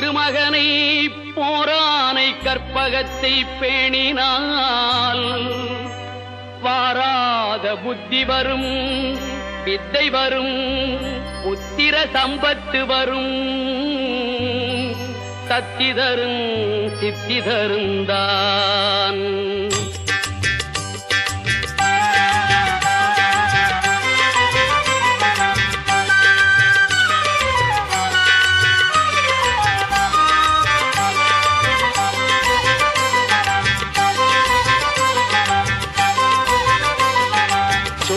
திருமகனை போரானை கற்பகத்தை பேணினால் வாராத புத்தி வரும் வித்தை வரும் உத்திர சம்பத்து வரும் சத்தி தரும் சித்தி தருந்தா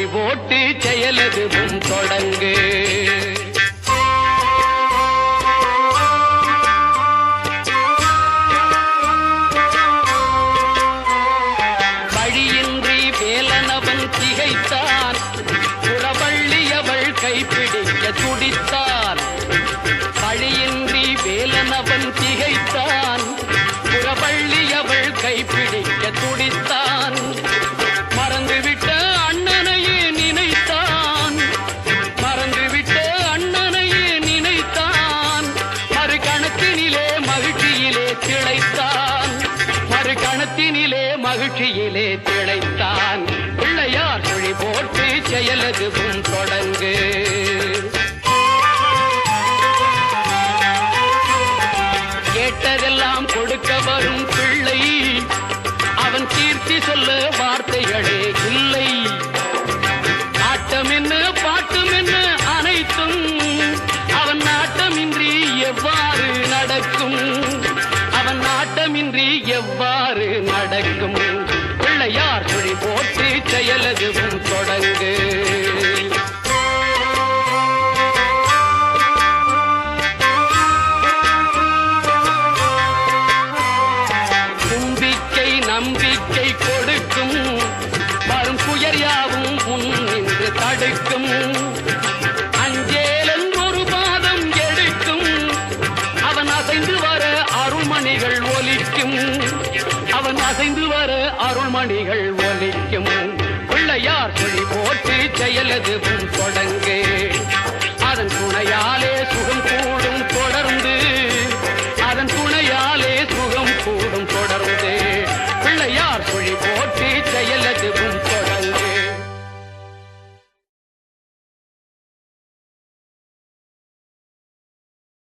பிள்ளையார் குழி போட்டு செயலதுவும் தொடங்கு. வழியின்றி வேலனவன் திகைத்தான். புறவள்ளி அவள் கைப்பிடிக்க துடித்தான். வழியின்றி வேலனவன் திகைத்தான். புறவள்ளி அவள் கைப்பிடி மகிழ்ச்சியிலே திளைத்தான். பிள்ளையார் குழி போட்டு செயலதுவும் தொடங்கு. கேட்டதெல்லாம் கொடுக்க வரும் பிள்ளை. அவன் கீர்த்தி சொல்ல வார்த்தைகளே இல்லை. ஆட்டம் என்ன பாட்டம் என்ன அனைத்தும் அவன் நாட்டமின்றி எவ்வாறு நடக்கும்? அவன் நாட்டமின்றி எவ்வாறு நடக்கும்? பிள்ளையார் குழி போட்டு செயலதுவும் தொடங்கு. நம்பிக்கை நம்பிக்கை அசைந்து வர அருள்மணிகள் ஒலிக்கும்? பிள்ளையார் சொல்லி போட்டு செயலதுவும்